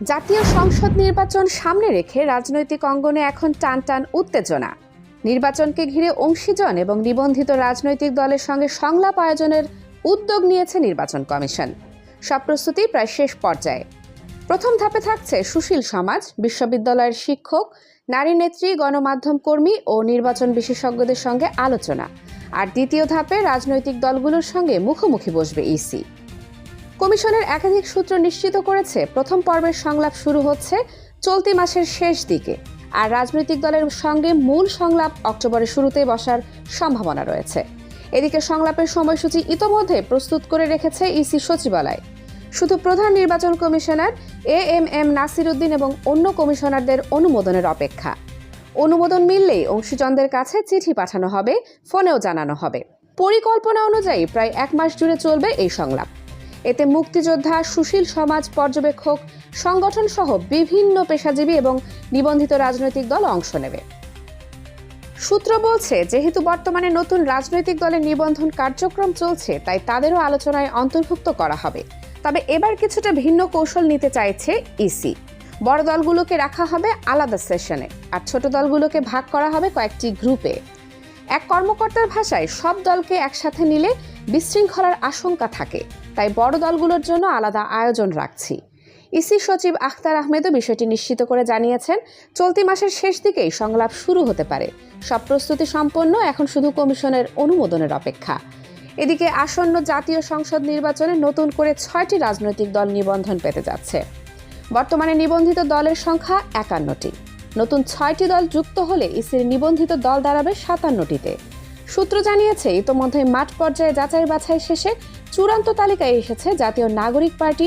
জাতীয় সংসদ নির্বাচন সামনে রেখে রাজনৈতিক অঙ্গনে এখন টান টান উত্তেজনা। নির্বাচনকে ঘিরে অংশীজন এবং নিবন্ধিত রাজনৈতিক দলের সঙ্গে সংলাপ আয়োজনের উদ্যোগ নিয়েছে নির্বাচন কমিশন। সব প্রস্তুতি প্রায় শেষ পর্যায়ে। প্রথম ধাপে থাকছে সুশীল সমাজ, বিশ্ববিদ্যালয়ের শিক্ষক, নারী নেত্রী, গণমাধ্যম কর্মী ও নির্বাচন বিশেষজ্ঞদের সঙ্গে আলোচনা। আর দ্বিতীয় ধাপে রাজনৈতিক দলগুলোর সঙ্গে মুখোমুখি বসবে ইসি। কমিশনের একাধিক সূত্র নিশ্চিত করেছে, প্রথম পর্বের সংলাপ শুরু হচ্ছে চলতি মাসের শেষ দিকে। আর রাজনৈতিক দলের সঙ্গে মূল সংলাপ অক্টোবরের শুরুতে বসার সম্ভাবনা রয়েছে। এদিকে সংলাপের সময়সূচি ইতোমধ্যে প্রস্তুত করে রেখেছে ইসি সচিবালয়। শুধু প্রধান নির্বাচন commissioner A M M Nasir Uddin এবং অন্য কমিশনারদের অনুমোদনের অপেক্ষা। অনুমোদন মিললেই অংশীজনদের কাছে চিঠি পাঠানো হবে, ফোনেও জানানো হবে। পরিকল্পনা অনুযায়ী প্রায় এক মাস জুড়ে চলবে এই সংলাপ। এতে মুক্তিযোদ্ধা সুশীল সমাজ পর্যবেক্ষক, সংগঠন সহ বিভিন্ন পেশাজীবী এবং নিবন্ধিত রাজনৈতিক দল অংশ নেবে। সূত্র বলছে, যেহেতু বর্তমানে নতুন রাজনৈতিক দলের নিবন্ধন কার্যক্রম চলছে, তাই তাদেরও আলোচনায় অন্তর্ভুক্ত করা হবে। তবে এবার কিছুটা ভিন্ন কৌশল নিতে চাইছে ইসি বড় দলগুলোকে রাখা হবে আলাদা সেশনে, আর ছোট দলগুলোকে ভাগ করা হবে কয়েকটি গ্রুপে। এক কর্মকর্তার ভাষায় সব দলকে একসাথে নিলে বিশৃঙ্খলার আশঙ্কা থাকে। তাই বড় দলগুলোর জন্য আলাদা আয়োজন রাখছি। ইসি সচিব আখতার আহমেদও বিষয়টি নিশ্চিত করে জানিয়েছেন, চলতি মাসের শেষ দিকেই সংলাপ শুরু হতে পারে। সব প্রস্তুতি সম্পন্ন, এখন শুধু কমিশনের অনুমোদনের অপেক্ষা। এদিকে আসন্ন জাতীয় সংসদ নির্বাচনে নতুন করে ছয়টি রাজনৈতিক দল নিবন্ধন পেতে যাচ্ছে। বর্তমানে নিবন্ধিত দলের সংখ্যা একান্নটি। নতুন ছয়টি দল যুক্ত হলে ইসির নিবন্ধিত দল দাঁড়াবে সাতান্নটিতে। সূত্র জানিয়েছে, ইতোমধ্যে মাঠ পর্যায়ে যাচাই বাছাই শেষে চূড়ান্ত তালিকায় এসেছে জাতীয় নাগরিক party,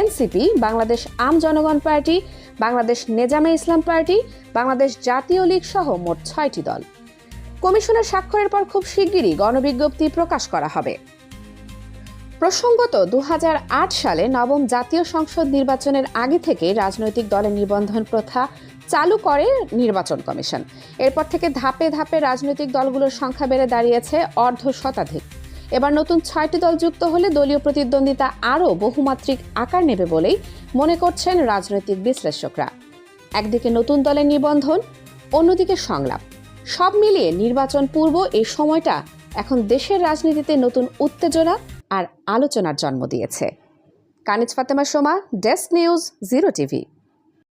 NCP, Bangladesh Aam Janagan party, Bangladesh Nezame Islam party, Bangladesh Jatiya league সহ মোট ছয়টি দল। কমিশনের স্বাক্ষরের পর খুব শিগগিরই গণবিজ্ঞপ্তি প্রকাশ করা হবে। প্রসঙ্গত দু হাজার আট সালে নবম জাতীয় সংসদ নির্বাচনের আগে থেকে রাজনৈতিক দলের নিবন্ধন প্রথা চালু করে নির্বাচন কমিশন। এরপর থেকে ধাপে ধাপে রাজনৈতিক দলগুলোর সংখ্যা বেড়ে দাঁড়িয়েছে অর্ধ শতাধিক। এবার নতুন ছয়টি দল যুক্ত হলে দলীয় প্রতিদ্বন্দ্বিতা আরও বহুমাত্রিক আকার নেবে বলেই মনে করছেন রাজনৈতিক বিশ্লেষকরা। একদিকে নতুন দলের নিবন্ধন, অন্যদিকে সংলাপ। সব মিলিয়ে নির্বাচন পূর্ব এই সময়টা এখন দেশের রাজনীতিতে নতুন উত্তেজনা আর আলোচনার জন্ম দিয়েছে। Kaniz Fatema Soma desk news zero TV